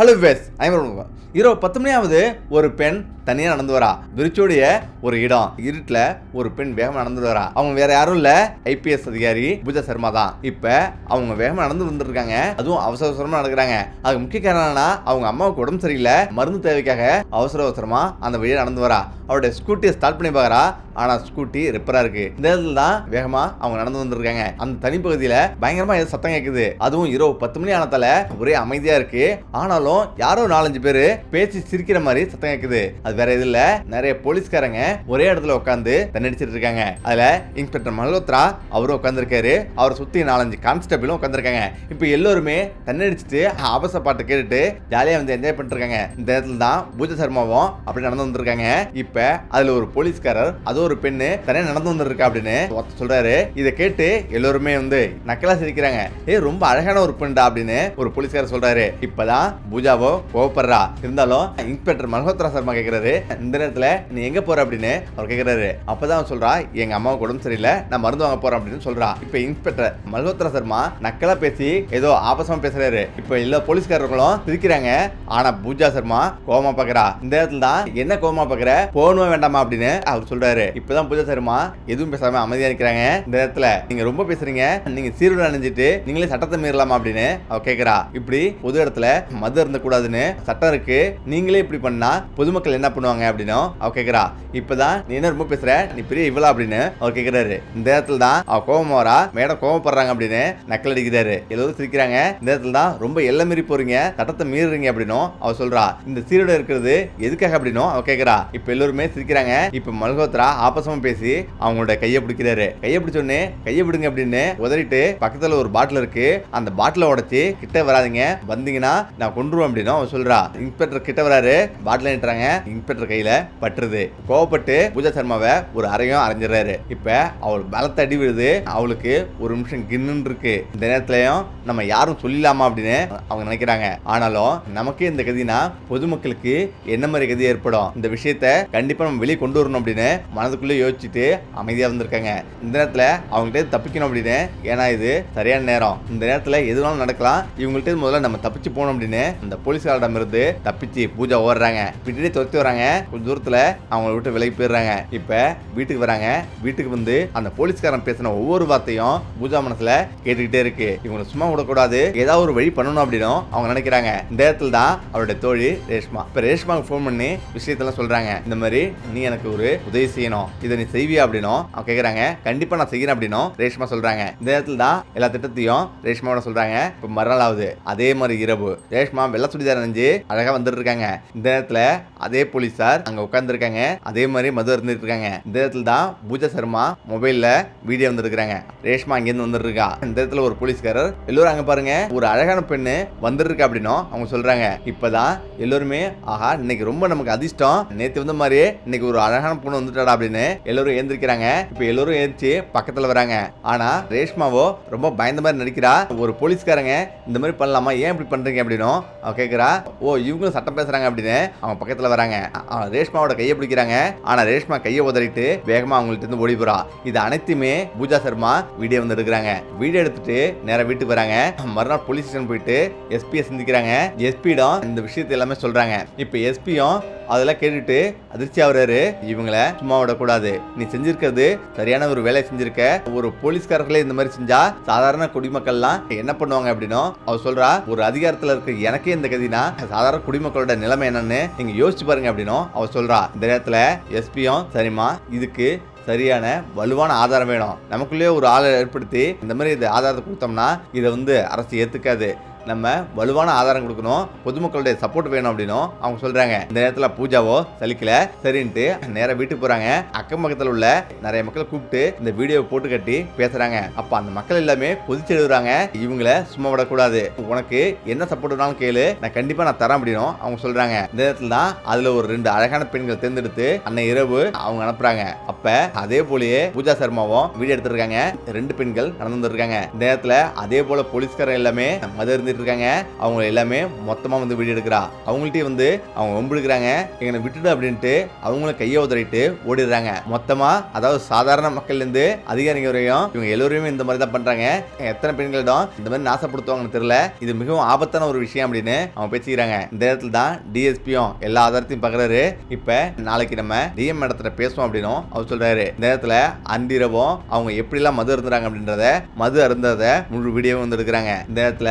Hello ways ஐம்பது இரவு பத்து மணியாவது ஒரு பெண் தனியாக நடந்து வரா. விரிச்சோடைய ஒரு இடம் இருட்டில் ஒரு பெண் வேகமாக நடந்து வரா. அவங்க வேற யாரும் இல்ல. ஐபிஎஸ் அதிகாரி பூஜா சர்மா தான். இப்போ அவங்க வேகமாக நடந்து வந்துருக்காங்க. அதுவும் அவசர அவசரமா நடக்கிறாங்க. அதுக்கு முக்கிய காரணம் என்னன்னா அவங்க அம்மாவுக்கு உடம்பு சரியில்லை. மருந்து தேவைக்காக அவசர அவசரமா அந்த வழியை நடந்து வரா. அவருடைய ஸ்கூட்டியை ஸ்டார்ட் பண்ணி பார்க்கறா ஆனா ஸ்கூட்டி ரிப்பரா இருக்கு. இந்த இடத்துல தான் வேகமா அவங்க நடந்து வந்திருக்காங்க. அந்த தனிப்பகுதியில பயங்கரமா ஏதோ சத்தம் கேக்குது. அதுவும் இரவு பத்து மணி ஆனதால ஒரே அமைதியா இருக்கு. ஆனாலும் யாரோ நாலஞ்சு பேரு பேசி சிரிக்கிற மாதிரி சத்தம் கேக்குது. அது வேற இதுல நிறைய போலீஸ்காரங்க ஒரே இடத்துல உட்காந்து தண்ணடிச்சிட்டு இருக்காங்க. அதுல இன்ஸ்பெக்டர் மல்ஹோத்ரா அவரும் உட்காந்துருக்காரு அவரை சுத்தி நாலஞ்சு கான்ஸ்டபிளும் உட்காந்துருக்காங்க இப்போ எல்லோருமே தண்ணடிச்சிட்டு ஆபாச பாட்டு கேட்டுட்டு ஜாலியா வந்து என்ஜாய் பண்ணிட்டு இருக்காங்க. இந்த இடத்துல தான் பூஜா சர்மாவும் அப்படி நடந்து வந்திருக்காங்க. இப்ப அதுல ஒரு போலீஸ்காரர் அது ஒரு பெண்ணு தனியா நடந்து வந்திருக்கா அப்படின்னு ஒருத்தர் சொல்றாரு. இதை கேட்டு எல்லோருமே வந்து நக்கலா சிரிக்கிறாங்க. ஏ ரொம்ப அழகான ஒரு பெண்டா அப்படின்னு ஒரு போலீஸ்காரர் சொல்றாரு. இப்பதான் பூஜாவோ கோவப்படுறா. இருந்தாலும் இன்ஸ்பெக்டர் மல்ஹோத்ரா சர்மா சொல்றாரு இந்த நேரத்துல நீ எங்க போற? அப்படின்னு அவர் கேக்குறாரு. அப்பதான் அவன் சொல்றா எங்க அம்மாவுக்கு உடம்பு சரியில்லை. நான் மருந்து வாங்க போறேன் அப்படின்னு சொல்றா. இப்ப இன்ஸ்பெக்டர் மல்ஹோத்ரா சர்மா நக்கலா பேசி ஏதோ ஆபாசமா பேசுறாரு. இப்ப எல்லா போலீஸ்காரர்களும் சிரிக்கிறாங்க. ஆனா பூஜா சர்மா கோமா பாக்குறா. இந்த நேரத்துல தான் என்ன கோமா பாக்குற? போகணுமா வேண்டாமா அப்படின்னு அவர் சொல்றாரு. இப்பதான் பூஜா சர்மா எதுவும் பேசாம அமைதியா இருக்கிறாங்க இந்த இடத்துல நீங்க ரொம்ப பேசுறீங்க. நீங்க சீருடை அணிஞ்சிட்டு நீங்களே சட்டத்தை மீறலாமா? அப்படின்னு அவ கேக்குறா. இப்படி பொது இடத்துல மது இருந்த கூடாதுன்னு சட்டம் இருக்கு. நீங்களே இப்படி பண்ணா பொதுமக்கள் என்ன என்ன பண்ணுவாங்க அப்படின்னா அவ கேக்குறா இப்பதான் நீ என்ன ரொம்ப பேசுற? நீ பெரிய இவ்வளவு அப்படின்னு அவர் கேக்குறாரு. இந்த இடத்துல தான் அவ கோபம் வரா. மேடம் கோவப்படுறாங்க அப்படின்னு நக்கல் அடிக்கிறாரு. எல்லோரும் சிரிக்கிறாங்க. இந்த இடத்துல தான் ரொம்ப எல்லை மீறி போறீங்க. சட்டத்தை மீறுறீங்க அப்படின்னும் அவ சொல்றா. இந்த சீரோட இருக்கிறது எதுக்காக அப்படின்னும் அவ கேக்குறா. இப்ப எல்லோருமே சிரிக்கிறாங்க. இப்ப மல்ஹோத்ரா ஆபாசமா பேசி அவங்களோட கையை பிடிக்கிறாரு. கையை பிடிச்சோடனே கையை பிடுங்க அப்படின்னு உதறிட்டு பக்கத்துல ஒரு பாட்டில் இருக்கு. அந்த பாட்டில உடச்சி கிட்ட வராதீங்க. வந்தீங்கன்னா நான் கொண்டுருவேன் அப்படின்னு அவன் சொல்றா. இன்ஸ்பெக்டர் கிட்ட வராரு. பாட்டில் நிட்டுறாங்க இன்ஸ்பெக்டர் கையில பட்டுருது. கோவப்பட்டு பூஜா சர்மாவை ஒரு அறையும் அரைஞ்சிடுறாரு இப்ப அவள் பலத்த அடி விழுது. அவளுக்கு ஒரு நிமிஷம் கின்னு இருக்கு. இந்த நேரத்துலயும் நம்ம யாரும் சொல்லிடலாமா அப்படின்னு அவங்க நினைக்கிறாங்க. ஆனாலும் நமக்கு இந்த கதினா பொதுமக்களுக்கு என்ன மாதிரி கதி ஏற்படும்? இந்த விஷயத்த கண்டிப்பா நம்ம வெளியே கொண்டு வரணும் அப்படின்னு மனதுக்குள்ளே யோசிச்சுட்டு அமைதியா வந்திருக்காங்க இந்த நேரத்துல அவங்கள்ட்ட தப்பிக்கணும் அப்படின்னு? ஏன்னா இது சரியான நேரம். இந்த நேரத்துல எது வேணாலும் நடக்கலாம். இவங்கள்ட்ட முதல்ல நம்ம தப்பிச்சு போகணும் அப்படின்னு அந்த போலீஸ்காரிடம் இருந்து தப்பிச்சு பூஜா ஓடுறாங்க. பின்னாடி துரத்தி வராங்க. கொஞ்ச தூரத்துல அவங்கள விட்டு விலகி போயிடுறாங்க. இப்ப வீட்டுக்கு வராங்க. வீட்டுக்கு வந்து அந்த போலீஸ்காரன் பேசின ஒவ்வொரு வார்த்தையும் பூஜா மனசுல கேட்டுக்கிட்டே இருக்கு. இவங்களை சும்மா விடக்கூடாது. ஏதாவது ஒரு வழி பண்ணணும் அப்படின்னும் அவங்க நினைக்கிறாங்க. இந்த இடத்துல தான் அவருடைய தோழி ரேஷ்மா. இப்ப ரேஷ்மாவுக்கு ஃபோன் பண்ணி விஷயத்தெல்லாம் சொல்றாங்க. இந்த மாதிரி நீ எனக்கு ஒரு உதவி செய்யணும். இதை நீ செய்வியா அப்படின்னும் அவங்க கேக்குறாங்க. கண்டிப்பா நான் செய்யறேன் அப்படின்னும் ரேஷ்மா சொல்றாங்க. இந்த இடத்துல தான் எல்லா திட்டத்தையும் ரேஷ்மாவோட சொல்றாங்க. இப்ப மறுநாள் ஆகுது அதே மாதிரி இரவு. ரேஷ்மா வெள்ள சுடிதார் அணிஞ்சு அழகா வந்துட்டு இருக்காங்க. இந்த நேரத்துல அதே போலீஸார் அங்க உட்கார்ந்துருக்காங்க. அதே மாதிரி மது இருந்துட்டு இருக்காங்க இந்த இடத்துல தான் பூஜா சர்மா மொபைல்ல வீடியோ வந்துருக்காங்க ரேஷ்மா அங்கேருந்து வந்துட்டு இந்த இடத்துல ஒரு போலீஸ்காரர் எல்லோரும் அங்க பாருங்க. ஒரு அழகான பெண்ணு வந்துருக்கு அப்படின்னும் அவங்க சொல்றாங்க. இப்பதான் எல்லோருமே ஆஹா இன்னைக்கு ரொம்ப நமக்கு அதிர்ஷ்டம். நேத்து வந்த மாதிரியே இன்னைக்கு ஒரு அழகான பொண்ணு வந்துட்டாடா அப்படின்னு எல்லோரும் ஏந்திருக்கிறாங்க. இப்ப எல்லோரும் ஏந்திச்சு பக்கத்துல வராங்க. ஆனா ரேஷ்மாவோ ரொம்ப பயந்த மாதிரி நடிக்கிறா. ஒரு போலீஸ்காரங்க இந்த மாதிரி பண்ணலாமா? ஏன் இப்படி பண்றீங்க? அப்படின்னும் அவ கேக்குறா ஓ இவங்களும் சட்டம் பேசுறாங்க அப்படின்னு அவங்க பக்கத்துல வராங்க. ரேஷ்மாவோட கையை பிடிக்கிறாங்க. ஆனா ரேஷ்மா கையை உதறிட்டு வேகமா அவங்கள்ட்ட இருந்து ஓடி போறா. இது அனைத்துமே பூஜா சர்மா வீடியோ வந்து எடுக்கிறாங்க. வீடியோ எடுத்துட்டு நேராக வீட்டுக்கு வராங்க. மறுநாள் போலீஸ் ஸ்டேஷன் போயிட்டு எஸ்பியை சந்திக்கிறாங்க. எஸ்பியிடம் இந்த விஷயத்தை எல்லாமே சொல்றாங்க. இப்போ எஸ்பியும் அதெல்லாம் கேட்டுட்டு அதிர்ச்சி ஆகுறாரு. இவங்களை சும்மா விடக்கூடாது. நீ செஞ்சிருக்கிறது சரியான ஒரு வேலையை செஞ்சிருக்க. ஒரு போலீஸ்காரர்களே இந்த மாதிரி செஞ்சா சாதாரண குடிமக்கள்லாம் என்ன பண்ணுவாங்க அப்படின்னும் அவர் சொல்றா ஒரு அதிகாரத்துல இருக்க எனக்கே இந்த கதினா சாதாரண குடிமக்களோட நிலைமை என்னன்னு நீங்க யோசிச்சு பாருங்க அப்படின்னும் அவர் சொல்றா இந்த நேரத்துல எஸ்பியும் சரிம்மா இதுக்கு சரியான வலுவான ஆதாரம் வேணும். நமக்குள்ளேயே ஒரு ஆளை ஏற்படுத்தி இந்த மாதிரி இது ஆதாரத்தை கொடுத்தோம்னா இதை வந்து அரசு ஏற்றுக்காது நம்ம வலுவான ஆதாரம் கொடுக்கணும். பொதுமக்களுடைய சப்போர்ட் வேணும் அப்படின்னும் அவங்க சொல்றாங்க. இந்த நேரத்தில் பூஜாவோ சலிக்கல சரின்ட்டு நேராக வீட்டுக்கு போறாங்க. அக்கம் பக்கத்தில் உள்ள நிறைய மக்களை கூப்பிட்டு இந்த வீடியோவை போட்டு கட்டி பேசுறாங்க. அப்ப அந்த மக்கள் எல்லாமே கொதிச்சு எழுதுறாங்க. இவங்கள சும்மா விடக்கூடாது. உனக்கு என்ன சப்போர்ட் வேணாலும் கேளு. நான் கண்டிப்பா நான் தரேன் அப்படின்னும் அவங்க சொல்றாங்க. இந்த நேரத்தில் தான் அதுல ஒரு ரெண்டு அழகான பெண்கள் தேர்ந்தெடுத்து அன்னை இரவு அவங்க அனுப்புறாங்க. அப்ப அதே போலயே பூஜா சர்மாவும் வீடியோ எடுத்திருக்காங்க. ரெண்டு பெண்கள் நடந்து இருக்காங்க இந்த நேரத்தில் அதே போல போலீஸ்காரன் எல்லாமே மது வந்துட்டு இருக்காங்க. அவங்க எல்லாமே மொத்தமாக வந்து வீடியோ எடுக்கிறா அவங்கள்ட்டயும் வந்து அவங்க வம்பிடுக்கிறாங்க எங்களை விட்டுடு அப்படின்ட்டு அவங்களும் கையை உதறிட்டு ஓடிடுறாங்க. மொத்தமாக அதாவது சாதாரண மக்கள்லேருந்து அதிகாரிங்க வரையும் இவங்க எல்லோருமே இந்த மாதிரி தான் பண்றாங்க. எத்தனை பெண்களிடம் இந்த மாதிரி நாசப்படுத்துவாங்கன்னு தெரியல. இது மிகவும் ஆபத்தான ஒரு விஷயம் அப்படின்னு அவங்க பேசிக்கிறாங்க. இந்த இடத்துல தான் டிஎஸ்பியும் எல்லா ஆதாரத்தையும் பார்க்குறாரு இப்போ நாளைக்கு நம்ம டிஎம் இடத்துல பேசுவோம் அப்படின்னும் அவர் சொல்கிறாரு இந்த இடத்துல அன்றிரவும் அவங்க எப்படிலாம் மது இருந்துறாங்க அப்படின்றத மது அருந்ததை முழு வீடியோவும் வந்து எடுக்கிறாங்க. இந்த இடத்துல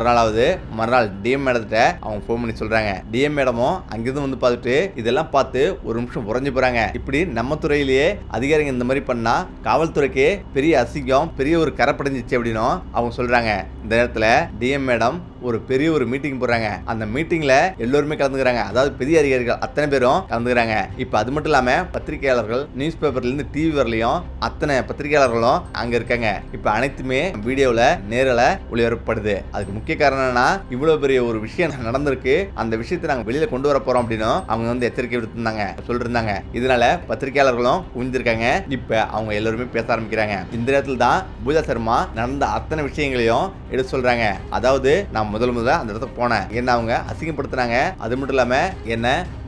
மறுநாளாவது மறுநாள் டிஎம் மேடத்திட்ட அவங்க ஃபோன் பண்ணி சொல்றாங்க. டிஎம் மேடமும் அங்கிருந்து வந்து பார்த்துட்டு இதெல்லாம் பார்த்து ஒரு நிமிஷம் உறைஞ்சு போறாங்க. இப்படி நம்ம துறையிலேயே அதிகாரிங்க இந்த மாதிரி பண்ணா காவல்துறைக்கு பெரிய அசிங்கம் பெரிய ஒரு கரப்படைஞ்சிச்சு அப்படின்னும் அவங்க சொல்றாங்க. இந்த நேரத்தில் டிஎம் மேடம் ஒரு பெரிய ஒரு மீட்டிங் போடுறாங்க. அந்த மீட்டிங்ல எல்லோருமே கலந்துக்கிறாங்க. அதாவது பெரிய அதிகாரிகள் அத்தனை பேரும் கலந்துக்கிறாங்க. இப்போ அது மட்டும் இல்லாம பத்திரிகையாளர்கள் நியூஸ் பேப்பர்ல இருந்து டிவி வரலையும் அத்தனை பத்திரிகையாளர்களும் அங்க இருக்காங்க. இப்போ அனைத்துமே வீடியோவில் நேரில் ஒளிபரப்படுது அதுக்கு முக்கிய முக்கிய காரணம் என்னன்னா இவ்வளவு பெரிய ஒரு விஷயம் நடந்திருக்கு. அந்த விஷயத்தை நாங்க வெளியில கொண்டு வர போறோம் அப்படின்னு அவங்க வந்து எச்சரிக்கை விடுத்திருந்தாங்க. சொல்லிருந்தாங்க. இதனால பத்திரிகையாளர்களும் குவிஞ்சிருக்காங்க இப்ப அவங்க எல்லாருமே பேச ஆரம்பிக்கிறாங்க. இந்த நேரத்தில் தான் பூஜா சர்மா நடந்த அத்தனை விஷயங்களையும் எடுத்து சொல்றாங்க. அதாவது நான் முதல் முதல்ல அந்த இடத்துக்கு போனேன். என்ன அவங்க அசிங்கப்படுத்தினாங்க? அது மட்டும் இல்லாம என்ன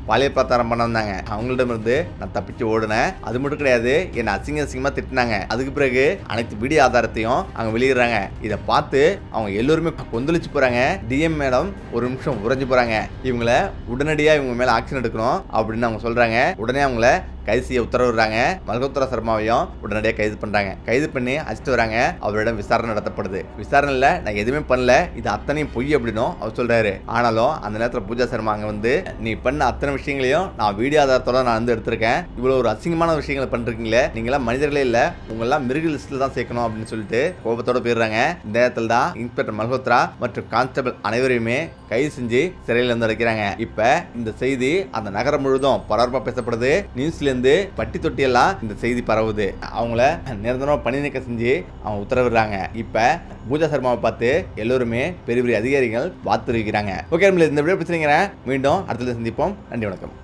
பாலியல் பிரச்சாரம் பண்ண வந்தாங்க அவங்களிடமிருந்து நான் தப்பிச்சு ஓடுனேன். அது மட்டும் கிடையாது என்னை அசிங்க அசிங்கமாக திட்டினாங்க. அதுக்கு பிறகு அனைத்து வீடியோ ஆதாரத்தையும் அவங்க வெளியிடுறாங்க. இதை பார்த்து அவங்க எல்லோருமே கொந்தளிச்சு போகிறாங்க டிஎம் மேடம் ஒரு நிமிஷம் உறைஞ்சு போகிறாங்க இவங்கள உடனடியாக இவங்க மேலே ஆக்ஷன் எடுக்கணும் அப்படின்னு அவங்க சொல்கிறாங்க உடனே அவங்கள கைது செய்ய உத்தரவிடுறாங்க மல்கோத்ரா சர்மாவையும் உடனடியாக கைது பண்ணுறாங்க கைது பண்ணி அழைச்சிட்டு வராங்க. அவரிடம் விசாரணை நடத்தப்படுது. விசாரணையில் நான் எதுவுமே பண்ணல. இது அத்தனையும் பொய் அப்படின்னும் அவர் சொல்கிறாரு ஆனாலும் அந்த நேரத்தில் பூஜா சர்மா அங்கே வந்து நீ பண்ண அத்தனை விஷயங்களையும் நான் வீடியோ ஆதாரத்தோட நான் வந்து எடுத்திருக்கேன். இவ்வளோ ஒரு அசிங்கமான விஷயங்களை பண்ணுறீங்களே நீங்களாம் மனிதர்களே இல்லை. உங்களெல்லாம் மிருக லிஸ்ட்டில் தான் சேர்க்கணும் அப்படின்னு சொல்லிட்டு கோபத்தோட போயிடுறாங்க. இந்த நேரத்தில் தான் இன்ஸ்பெக்டர் மல்ஹோத்ரா மற்றும் கான்ஸ்டபிள் அனைவரையுமே கைது செஞ்சு சிறையில் வந்து அடைக்கிறாங்க. இப்போ இந்த செய்தி அந்த நகரம் முழுதும் பரபரப்பாக பேசப்படுது. நியூஸ்ல இருந்து பட்டி தொட்டி எல்லாம் இந்த செய்தி பரவுது. அவங்கள நிரந்தரமாக பணி நீக்கம் செஞ்சு அவங்க உத்தரவிடுறாங்க. இப்போ பூஜா சர்மாவை பார்த்து எல்லோருமே பெரிய பெரிய அதிகாரிகள் வாழ்த்து ஓகே நம்மள இந்த வீடியோ பிரச்சனைங்கிறேன் மீண்டும் அடுத்தது சந்திப்போம். நன்றி வணக்கம்.